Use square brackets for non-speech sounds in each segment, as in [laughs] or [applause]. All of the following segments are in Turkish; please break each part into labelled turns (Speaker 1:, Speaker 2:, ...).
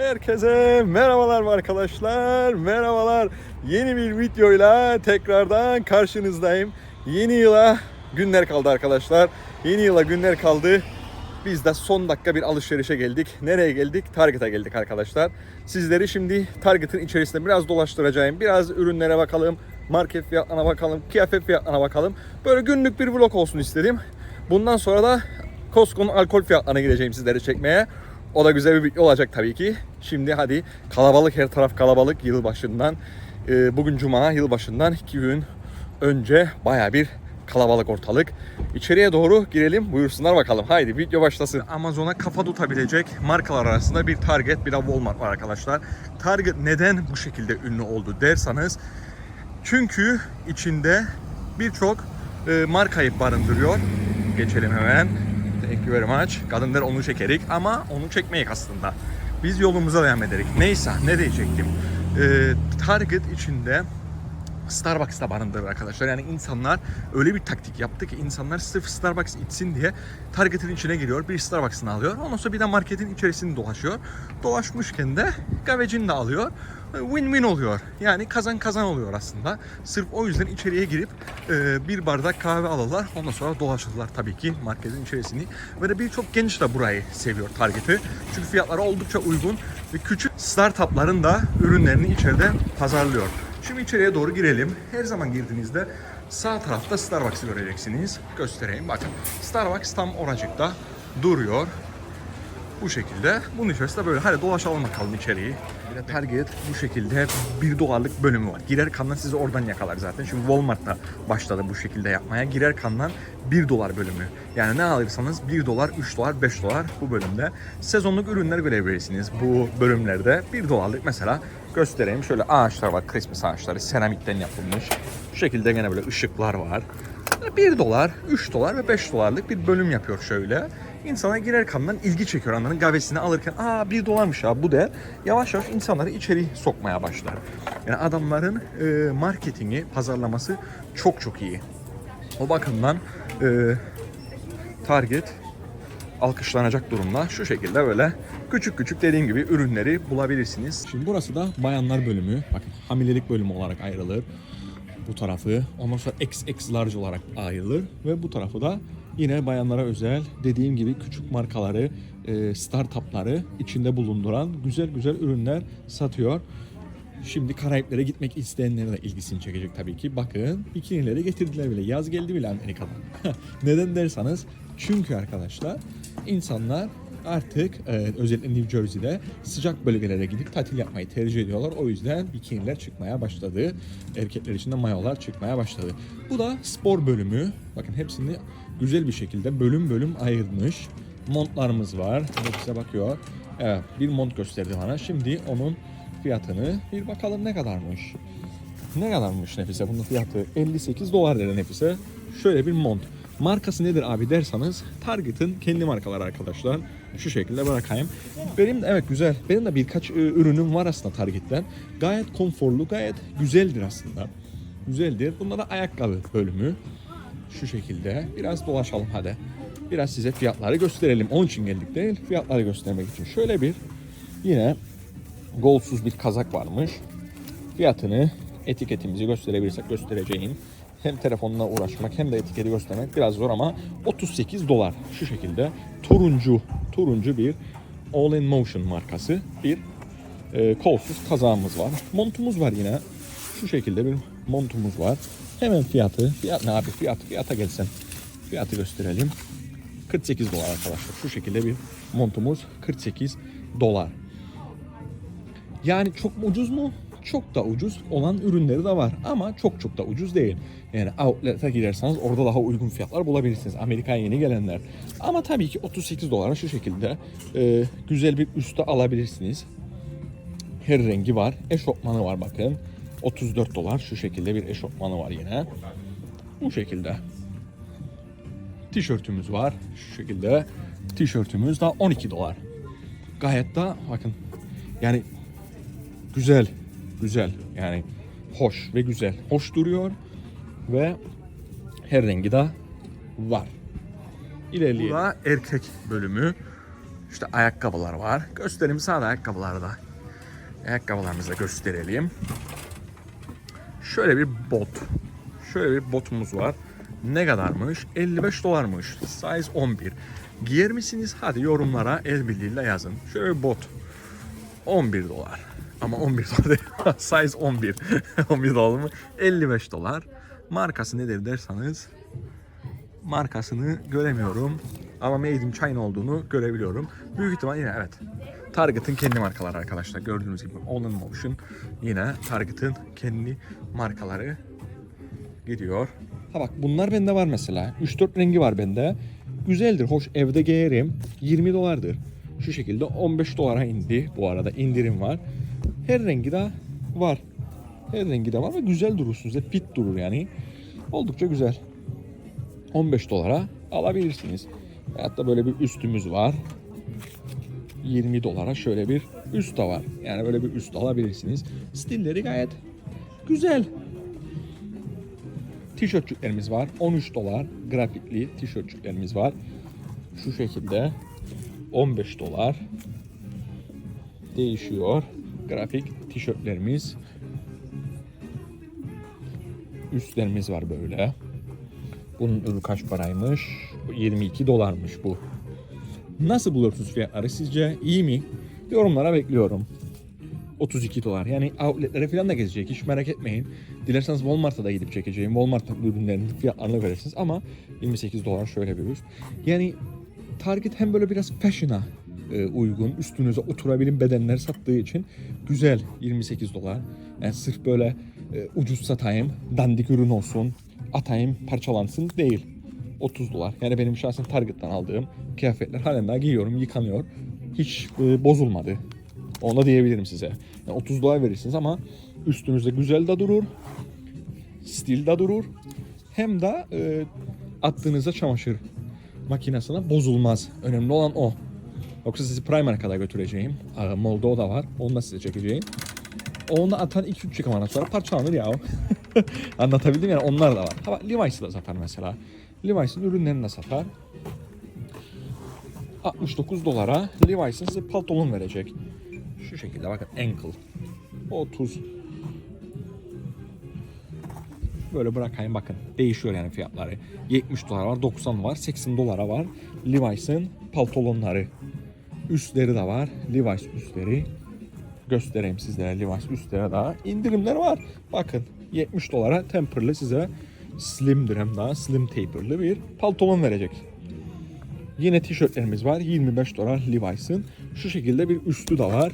Speaker 1: Herkese merhabalar arkadaşlar. Merhabalar. Yeni bir videoyla tekrardan karşınızdayım. Yeni yıla günler kaldı arkadaşlar. Yeni yıla günler kaldı. Biz de son dakika bir alışverişe geldik. Nereye geldik? Target'a geldik arkadaşlar. Sizleri şimdi Target'ın içerisinde biraz dolaştıracağım. Biraz ürünlere bakalım. Market fiyatlarına bakalım. Kıyafet fiyatlarına bakalım. Böyle günlük bir vlog olsun istedim. Bundan sonra da Costco'nun alkol fiyatlarına gideceğim sizleri çekmeye. O da güzel bir video olacak tabii ki. Şimdi hadi kalabalık her taraf kalabalık yılbaşından. Ee, bugün cuma yılbaşından iki gün önce baya bir kalabalık ortalık. İçeriye doğru girelim buyursunlar bakalım. Haydi video başlasın. Amazon'a kafa tutabilecek markalar arasında bir Target bir de Walmart var arkadaşlar. Target neden bu şekilde ünlü oldu derseniz çünkü içinde birçok e, markayı barındırıyor. Geçelim hemen. Thank you very much. Kadınlar onu çekerik ama onu çekmeyik aslında. Biz yolumuza devam ederik. Neyse ne diyecektim. E, Target içinde Starbucks'ta barındırır arkadaşlar. Yani insanlar öyle bir taktik yaptı ki insanlar sırf Starbucks içsin diye Target'in içine giriyor. Bir Starbucks'ını alıyor. Ondan sonra bir de marketin içerisini dolaşıyor. Dolaşmışken de gavecini de alıyor. Win-win oluyor. Yani kazan kazan oluyor aslında. Sırf o yüzden içeriye girip e, bir bardak kahve alırlar. Ondan sonra dolaşırlar tabii ki marketin içerisini. Ve de birçok genç de burayı seviyor Target'ı. Çünkü fiyatları oldukça uygun ve küçük startupların da ürünlerini içeride pazarlıyor. Şimdi içeriye doğru girelim. Her zaman girdiğinizde sağ tarafta Starbucks'ı göreceksiniz. Göstereyim bakın. Starbucks tam oracıkta duruyor. Bu şekilde. Bunun içerisinde böyle hadi dolaşalım bakalım içeriği. Bir de Target bu şekilde 1 dolarlık bölümü var. Girer kandan sizi oradan yakalar zaten. Şimdi Walmart'ta başladı bu şekilde yapmaya. Girer kandan 1 dolar bölümü. Yani ne alırsanız 1 dolar, 3 dolar, 5 dolar bu bölümde. Sezonluk ürünler görebilirsiniz bu bölümlerde. 1 dolarlık mesela göstereyim. Şöyle ağaçlar var. Christmas ağaçları. Seramikten yapılmış. Şu şekilde gene böyle ışıklar var. 1 dolar, 3 dolar ve 5 dolarlık bir bölüm yapıyor şöyle. İnsana girer kandan ilgi çekiyor. Anların gavesini alırken aa 1 dolarmış ya bu der. Yavaş yavaş insanları içeri sokmaya başlar. Yani adamların e, marketingi, pazarlaması çok çok iyi. O bakımdan e, Target alkışlanacak durumda. Şu şekilde böyle küçük küçük dediğim gibi ürünleri bulabilirsiniz. Şimdi burası da bayanlar bölümü. Bakın hamilelik bölümü olarak ayrılır. Bu tarafı ondan sonra XX large olarak ayrılır ve bu tarafı da yine bayanlara özel dediğim gibi küçük markaları, e, startupları içinde bulunduran güzel güzel ürünler satıyor. Şimdi Karayiplere gitmek isteyenlerin de ilgisini çekecek tabii ki. Bakın bikinileri getirdiler bile. Yaz geldi bile Amerika'dan. [laughs] Neden derseniz çünkü arkadaşlar insanlar artık e, özellikle New Jersey'de sıcak bölgelere gidip tatil yapmayı tercih ediyorlar. O yüzden bikiniler çıkmaya başladı. Erkekler için de mayolar çıkmaya başladı. Bu da spor bölümü. Bakın hepsini güzel bir şekilde bölüm bölüm ayırmış. Montlarımız var. Hepsi bakıyor. Evet, bir mont gösterdi bana. Şimdi onun fiyatını bir bakalım ne kadarmış. Ne kadarmış Nefise? Bunun fiyatı 58 dolar dedi Nefise. Şöyle bir mont. Markası nedir abi derseniz Target'ın kendi markaları arkadaşlar. Şu şekilde bırakayım. Benim de evet güzel. Benim de birkaç e, ürünüm var aslında Target'ten. Gayet konforlu, gayet güzeldir aslında. Güzeldir. Bunlar da ayakkabı bölümü. Şu şekilde. Biraz dolaşalım hadi. Biraz size fiyatları gösterelim. Onun için geldik değil, fiyatları göstermek için. Şöyle bir yine golsuz bir kazak varmış. Fiyatını etiketimizi gösterebilirsek göstereceğim. Hem telefonla uğraşmak hem de etiketi göstermek biraz zor ama 38 dolar şu şekilde turuncu turuncu bir All in Motion markası bir e, kolsuz kazağımız var. Montumuz var yine. Şu şekilde bir montumuz var. Hemen fiyatı, fiyat ne abi fiyat, fiyata gelsen. Fiyatı gösterelim. 48 dolar arkadaşlar. Şu şekilde bir montumuz 48 dolar. Yani çok mu ucuz mu? Çok da ucuz olan ürünleri de var ama çok çok da ucuz değil. Yani outlet'e giderseniz orada daha uygun fiyatlar bulabilirsiniz. Amerika'ya yeni gelenler. Ama tabii ki 38 dolara şu şekilde e, güzel bir üste alabilirsiniz. Her rengi var. Eşofmanı var bakın. 34 dolar şu şekilde bir eşofmanı var yine. Bu şekilde. Tişörtümüz var. Şu şekilde. Tişörtümüz da 12 dolar. Gayet de bakın yani güzel, güzel yani hoş ve güzel. Hoş duruyor ve her rengi de var. İlerleyelim. Bu da erkek bölümü. İşte ayakkabılar var. Göstereyim sağda ayakkabıları da. Ayakkabılarımızı da gösterelim. Şöyle bir bot. Şöyle bir botumuz var. Ne kadarmış? 55 dolarmış. Size 11. Giyer misiniz? Hadi yorumlara el birliğiyle yazın. Şöyle bir bot. 11 dolar. Ama 11 dolar. [laughs] Size 11. 11 [laughs] dolar mı? 55 dolar. Markası nedir derseniz markasını göremiyorum. Ama Made in China olduğunu görebiliyorum. Büyük ihtimal yine evet. Target'ın kendi markaları arkadaşlar. Gördüğünüz gibi On Motion yine Target'ın kendi markaları gidiyor. Ha bak bunlar bende var mesela. 3-4 rengi var bende. Güzeldir, hoş. Evde giyerim. 20 dolardır. Şu şekilde 15 dolara indi. Bu arada indirim var. Her rengi de var. Her rengi de var ve güzel durursunuz. Fit durur yani. Oldukça güzel. 15 dolara alabilirsiniz. Hatta böyle bir üstümüz var. 20 dolara şöyle bir üst de var. Yani böyle bir üst alabilirsiniz. Stilleri gayet güzel. Tişörtçüklerimiz var. 13 dolar grafikli tişörtçüklerimiz var. Şu şekilde 15 dolar değişiyor. Grafik tişörtlerimiz. Üstlerimiz var böyle. Bunun ürü kaç paraymış? 22 dolarmış bu. Nasıl bulursunuz fiyatları sizce? İyi mi? Yorumlara bekliyorum. 32 dolar. Yani outletlere falan da gezecek. Hiç merak etmeyin. Dilerseniz Walmart'a da gidip çekeceğim. Walmart ürünlerinin fiyatlarını verirsiniz ama 28 dolar şöyle bir üst. Yani Target hem böyle biraz fashion'a uygun, üstünüze oturabilin bedenler sattığı için güzel 28 dolar. Yani sırf böyle e, ucuz satayım, dandik ürün olsun, atayım parçalansın değil. 30 dolar. Yani benim şahsen Target'tan aldığım kıyafetler halen daha giyiyorum, yıkanıyor. Hiç e, bozulmadı. Onu diyebilirim size. Yani 30 dolar verirsiniz ama üstünüzde güzel de durur. Stil de durur. Hem de e, attığınızda çamaşır makinesine bozulmaz. Önemli olan o. Yoksa sizi Primark'a kadar götüreceğim. Aa, Mall'da o da var. Onu da size çekeceğim. Onu atan 2-3 yıkamadan sonra parçalanır ya. [laughs] Anlatabildim yani onlar da var. Bak, Levi's'ı da satar mesela. Levi's'in ürünlerini de satar. 69 dolara Levi's'in size pantolon verecek. Şu şekilde bakın ankle. 30 Böyle bırakayım bakın. Değişiyor yani fiyatları. 70 dolar var, 90 var, 80 dolara var. Levi's'in pantolonları. Üstleri de var. Levi's üstleri. Göstereyim sizlere Levi's üstlere daha. indirimler var. Bakın 70 dolara temperli size slimdir hem daha slim taperlı bir pantolon verecek. Yine tişörtlerimiz var. 25 dolar Levi's'in. Şu şekilde bir üstü de var.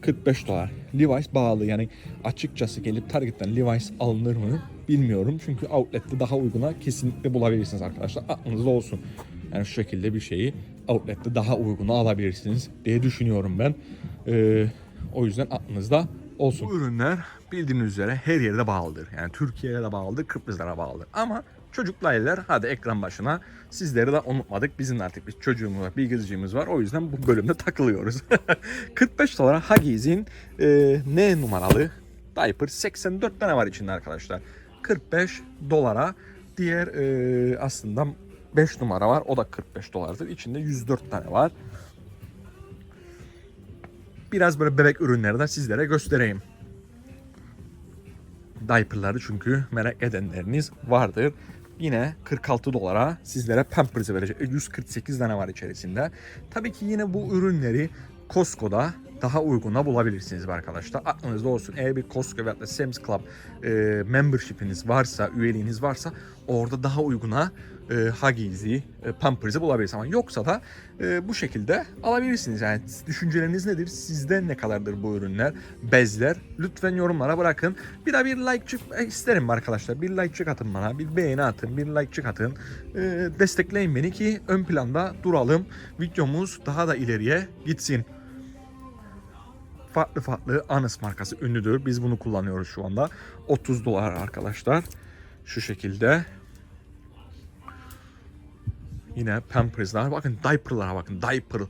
Speaker 1: 45 dolar. Levi's bağlı yani açıkçası gelip Target'ten Levi's alınır mı bilmiyorum. Çünkü outlet'te daha uyguna kesinlikle bulabilirsiniz arkadaşlar. Aklınızda olsun. Yani şu şekilde bir şeyi outlet'te daha uyguna alabilirsiniz diye düşünüyorum ben. Ee, o yüzden aklınızda olsun. Bu ürünler bildiğiniz üzere her yerde bağlıdır. Yani Türkiye'ye de bağlıdır, Kıbrıslara bağlıdır. Ama çocuklu aileler hadi ekran başına. Sizleri de unutmadık. Bizim artık bir çocuğumuz var, kızcığımız var. O yüzden bu bölümde takılıyoruz. [laughs] 45 dolara Huggies'in e, ne numaralı diaper 84 tane var içinde arkadaşlar. 45 dolara diğer e, aslında 5 numara var. O da 45 dolardır. İçinde 104 tane var. Biraz böyle bebek ürünleri de sizlere göstereyim. Diaper'ları çünkü merak edenleriniz vardır. Yine 46 dolara sizlere Pampers'ı verecek. E, 148 tane var içerisinde. Tabii ki yine bu ürünleri Costco'da daha uyguna bulabilirsiniz arkadaşlar. Aklınızda olsun. Eğer bir Costco veya da Sam's Club e, membership'iniz varsa, üyeliğiniz varsa orada daha uyguna e, Huggies'i, e, Pampers'ı bulabilirsiniz. Ama yoksa da e, bu şekilde alabilirsiniz. Yani düşünceleriniz nedir? Sizde ne kadardır bu ürünler, bezler? Lütfen yorumlara bırakın. Bir de bir like çık isterim arkadaşlar. Bir like çık atın bana, bir beğeni atın, bir like çık atın. E, destekleyin beni ki ön planda duralım. Videomuz daha da ileriye gitsin farklı farklı Anas markası ünlüdür. Biz bunu kullanıyoruz şu anda. 30 dolar arkadaşlar. Şu şekilde. Yine Pampers'lar. Bakın diaper'lara bakın. Diaper.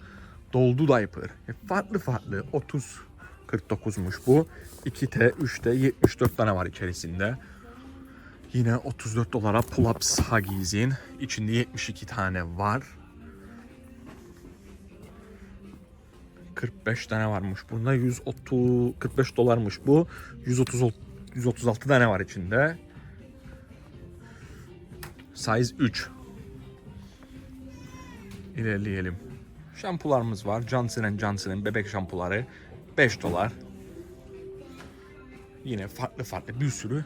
Speaker 1: Doldu diaper. E, Farklı farklı. 30 49'muş bu. 2T, 3T 74 tane var içerisinde. Yine 34 dolara Pull-Ups Huggies'in. içinde 72 tane var. 45 tane varmış. Bunda 130 45 dolarmış bu. 130 136 tane var içinde. Size 3. İlerleyelim. Şampularımız var. Johnson Johnson'ın bebek şampuları 5 dolar. Yine farklı farklı bir sürü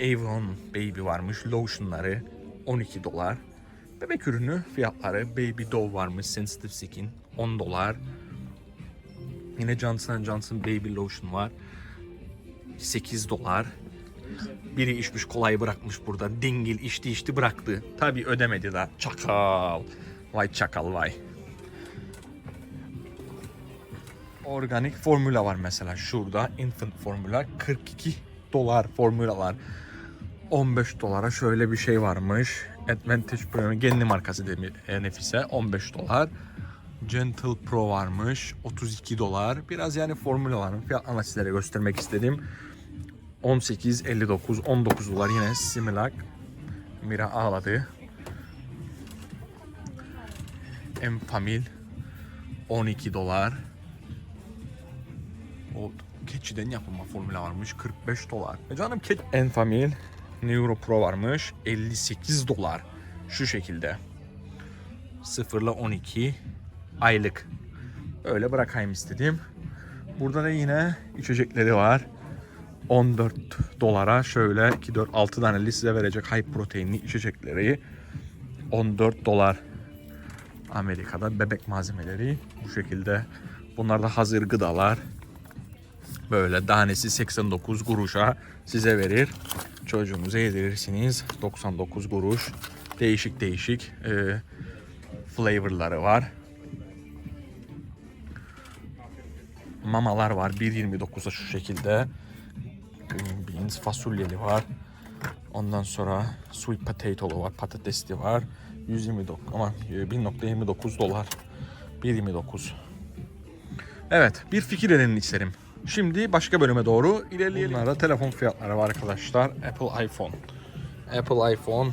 Speaker 1: Avon Baby varmış. Lotionları 12 dolar. Bebek ürünü fiyatları Baby Dove varmış. Sensitive Skin 10 dolar. Yine Johnson Johnson Baby Lotion var. 8 dolar. Biri içmiş kolayı bırakmış burada. Dingil içti içti bıraktı. Tabi ödemedi de. Çakal. Vay çakal vay. Organik formüla var mesela şurada. Infant formüla 42 dolar formülalar. 15 dolara şöyle bir şey varmış. Advantage Pro kendi markası demir e, Nefise 15 dolar. Gentle Pro varmış 32 dolar. Biraz yani formülaların fiyatlarını sizlere göstermek istedim. 18.59 19 dolar yine Similac. Mira ağladı. Enfamil 12 dolar. O keçiden yapılma formülü varmış 45 dolar. E canım keç... Enfamil Neuro Pro varmış 58 dolar. Şu şekilde. 0 ile 12 aylık. Öyle bırakayım istedim. Burada da yine içecekleri var. 14 dolara şöyle 2 4 6 taneli size verecek high proteinli içecekleri 14 dolar. Amerika'da bebek malzemeleri bu şekilde. Bunlar da hazır gıdalar. Böyle tanesi 89 kuruşa size verir. Çocuğunuza yedirirsiniz. 99 kuruş. Değişik değişik e, flavorları var. Mamalar var 1.29'a şu şekilde. Green beans, fasulyeli var. Ondan sonra sweet potato'lu var, patatesli var. 129 ama e, 1.29 dolar. 1.29. Evet, bir fikir edinin isterim. Şimdi başka bölüme doğru ilerleyelim. Bunlarda telefon fiyatları var arkadaşlar. Apple iPhone. Apple iPhone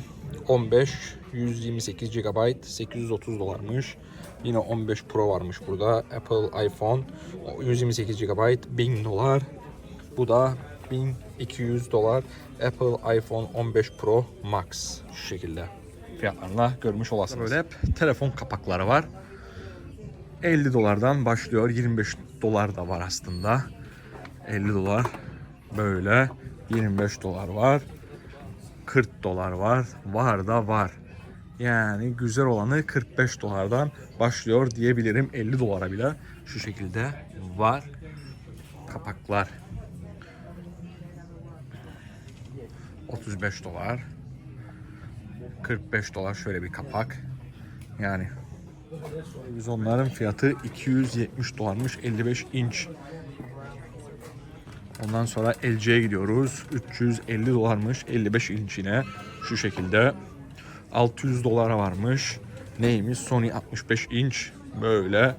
Speaker 1: 15 128 GB 830 dolarmış. Yine 15 Pro varmış burada. Apple iPhone 128 GB 1000 dolar. Bu da 1200 dolar. Apple iPhone 15 Pro Max şu şekilde fiyatlarla görmüş olasınız. Böyle hep telefon kapakları var. 50 dolardan başlıyor. 25 dolar da var aslında. 50 dolar böyle 25 dolar var. 40 dolar var. Var da var. Yani güzel olanı 45 dolardan başlıyor diyebilirim. 50 dolara bile şu şekilde var kapaklar. 35 dolar. 45 dolar şöyle bir kapak. Yani biz onların fiyatı 270 dolarmış 55 inç. Ondan sonra LG'ye gidiyoruz. 350 dolarmış 55 inçine şu şekilde. 600 dolara varmış. Neymiş? Sony 65 inç böyle.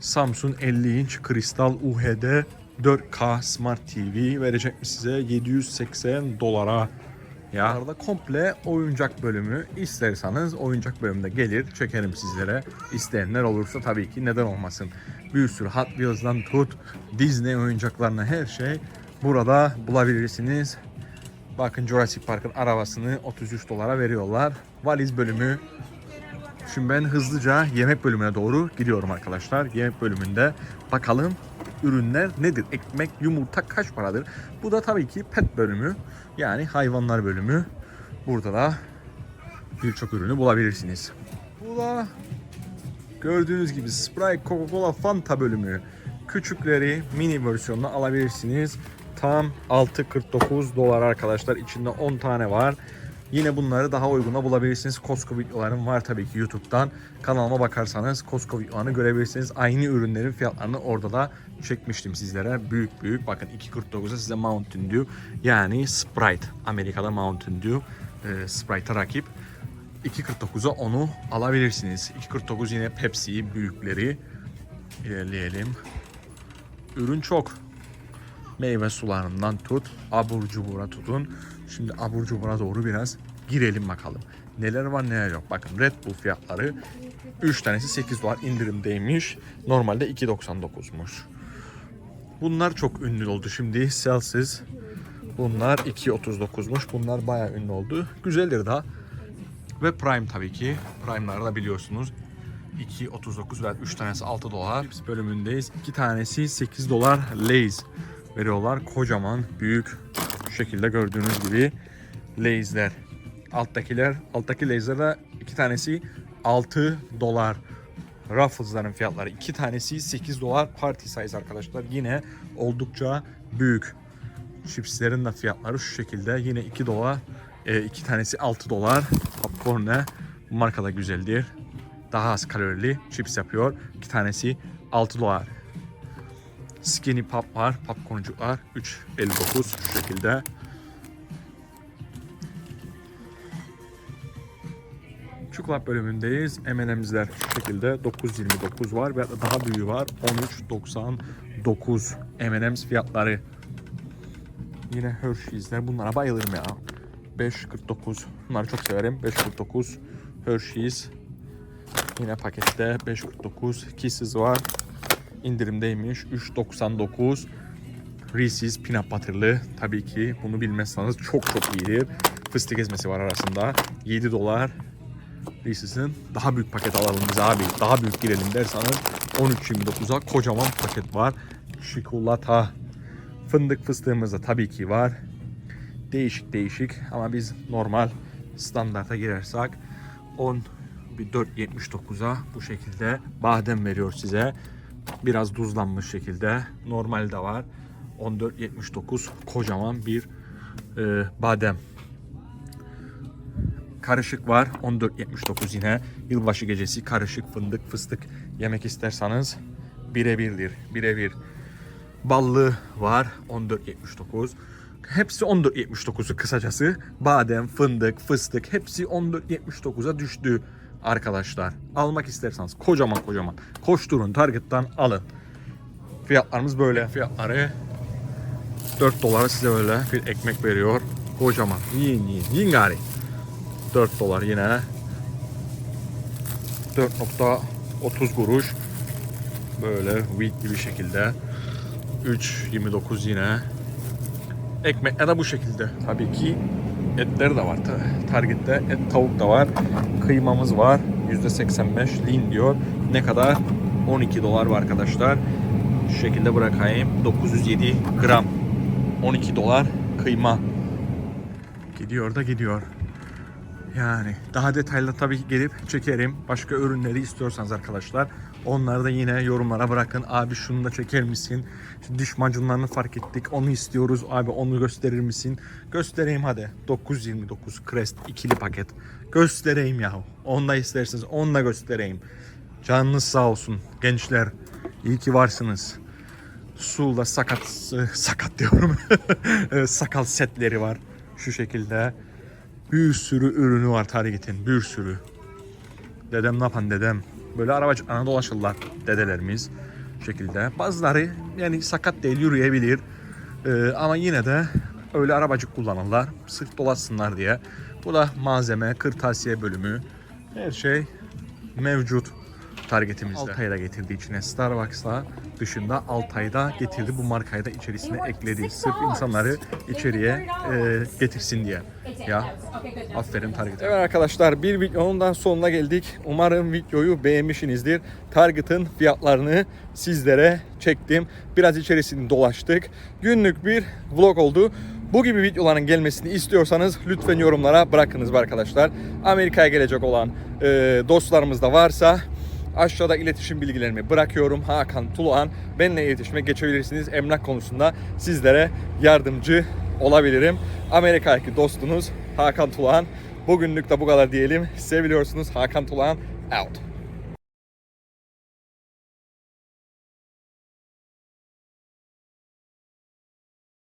Speaker 1: Samsung 50 inç kristal UHD 4K Smart TV verecekmiş size 780 dolara. Ya arada komple oyuncak bölümü isterseniz oyuncak bölümünde gelir çekerim sizlere. İsteyenler olursa tabii ki neden olmasın. Bir sürü Hot Wheels'dan tut Disney oyuncaklarına her şey burada bulabilirsiniz. Bakın Jurassic Park'ın arabasını 33 dolara veriyorlar. Valiz bölümü Şimdi ben hızlıca yemek bölümüne doğru gidiyorum arkadaşlar. Yemek bölümünde bakalım ürünler nedir? Ekmek, yumurta kaç paradır? Bu da tabii ki pet bölümü. Yani hayvanlar bölümü. Burada da birçok ürünü bulabilirsiniz. Bu da gördüğünüz gibi Sprite, Coca-Cola, Fanta bölümü. Küçükleri mini versiyonunu alabilirsiniz. Tam 6.49 dolar arkadaşlar. İçinde 10 tane var. Yine bunları daha uyguna bulabilirsiniz. Costco videolarım var tabii ki YouTube'dan. Kanalıma bakarsanız Costco videolarını görebilirsiniz. Aynı ürünlerin fiyatlarını orada da çekmiştim sizlere. Büyük büyük. Bakın 2.49'a size Mountain Dew yani Sprite. Amerika'da Mountain Dew e, Sprite'a rakip. 2.49'a onu alabilirsiniz. 2.49 yine Pepsi büyükleri. İlerleyelim. Ürün çok meyve sularından tut, abur cubura tutun. Şimdi abur cubura doğru biraz girelim bakalım. neler var neler yok. Bakın Red Bull fiyatları 3 tanesi 8 dolar indirimdeymiş. Normalde 2.99'muş. Bunlar çok ünlü oldu şimdi. Celsius bunlar 2.39'muş. Bunlar bayağı ünlü oldu. Güzeldir daha. Ve Prime tabii ki. Prime'ları da biliyorsunuz. 2.39 ve 3 tanesi 6 dolar. Chips bölümündeyiz. 2 tanesi 8 dolar Lay's veriyorlar. Kocaman, büyük şu şekilde gördüğünüz gibi Lay's'ler. Alttakiler, alttaki Lay's'ler de 2 tanesi 6 dolar. Ruffles'ların fiyatları 2 tanesi 8 dolar party size arkadaşlar. Yine oldukça büyük. Chipslerin de fiyatları şu şekilde. Yine 2 dolar. 2 tanesi 6 dolar. Popcorn ne? Bu marka da güzeldir. Daha az kalorili chips yapıyor. 2 tanesi 6 dolar. Skinny Pop var. Popcorncuklar 3.59 şu şekilde. Çikolata bölümündeyiz. M&M's'ler şu şekilde 9.29 var ve daha büyüğü var. 13.99 M&M's fiyatları. Yine Hershey's'ler. Bunlara bayılırım ya. 5.49. Bunları çok severim. 5.49 Hershey's. Yine pakette 5.49 Kisses var. İndirimdeymiş. 3.99 Reese's Peanut Butter'lı. Tabii ki bunu bilmezseniz çok çok iyidir. Fıstık ezmesi var arasında. 7 dolar. Reese's'in daha büyük paket alalım biz abi. Daha büyük girelim derseniz 13.29'a kocaman paket var. Çikolata. Fındık fıstığımız da tabii ki var. Değişik değişik ama biz normal standarta girersek 10 bir 4.79'a bu şekilde badem veriyor size. Biraz tuzlanmış şekilde. Normal de var. 14.79 kocaman bir e, badem. Karışık var. 14.79 yine. Yılbaşı gecesi karışık fındık fıstık yemek isterseniz birebirdir. Birebir. Ballı var 14.79. Hepsi 14.79'u kısacası. Badem, fındık, fıstık hepsi 14.79'a düştü arkadaşlar. Almak isterseniz kocaman kocaman koşturun Target'tan alın. Fiyatlarımız böyle. Fiyatları 4 dolara size böyle bir ekmek veriyor. Kocaman. Yiyin yiyin. Yiyin gari. 4 dolar yine. 4.30 kuruş. Böyle wheat bir şekilde. 3.29 yine. Ekmekler de bu şekilde. Tabii ki etleri de var. Ta- Target'te et tavuk da var. Kıymamız var. %85 lean diyor. Ne kadar? 12 dolar var arkadaşlar. Şu şekilde bırakayım. 907 gram. 12 dolar kıyma. Gidiyor da gidiyor. Yani daha detaylı tabii gelip çekerim. Başka ürünleri istiyorsanız arkadaşlar onları da yine yorumlara bırakın. Abi şunu da çeker misin? Şu diş macunlarını fark ettik. Onu istiyoruz. Abi onu gösterir misin? Göstereyim hadi. 929 Crest ikili paket. Göstereyim yahu. Onu da isterseniz onu da göstereyim. Canınız sağ olsun gençler. İyi ki varsınız. Sul'da sakat sakat diyorum. [laughs] sakal setleri var. Şu şekilde. Bir sürü ürünü var Target'in. Bir sürü. Dedem ne yapan dedem. Böyle arabacıklarına dolaşırlar dedelerimiz. Şekilde. Bazıları yani sakat değil yürüyebilir. Ee, ama yine de öyle arabacık kullanırlar. Sırf dolaşsınlar diye. Bu da malzeme, kırtasiye bölümü. Her şey mevcut targetimizde. Altay'da getirdi içine Starbucks'la dışında Altay'da getirdi. Bu markayı da içerisine ekledi. Sırf insanları içeriye e, getirsin diye. Ya aferin Target. Evet arkadaşlar bir videonun da sonuna geldik. Umarım videoyu beğenmişsinizdir. Target'ın fiyatlarını sizlere çektim. Biraz içerisini dolaştık. Günlük bir vlog oldu. Bu gibi videoların gelmesini istiyorsanız lütfen yorumlara bırakınız arkadaşlar. Amerika'ya gelecek olan e, dostlarımız da varsa Aşağıda iletişim bilgilerimi bırakıyorum. Hakan Tuluhan. Benimle iletişime geçebilirsiniz. Emlak konusunda sizlere yardımcı olabilirim. Amerika'daki dostunuz Hakan Tuluhan. Bugünlük de bu kadar diyelim. Seviliyorsunuz. Hakan Tuluhan out.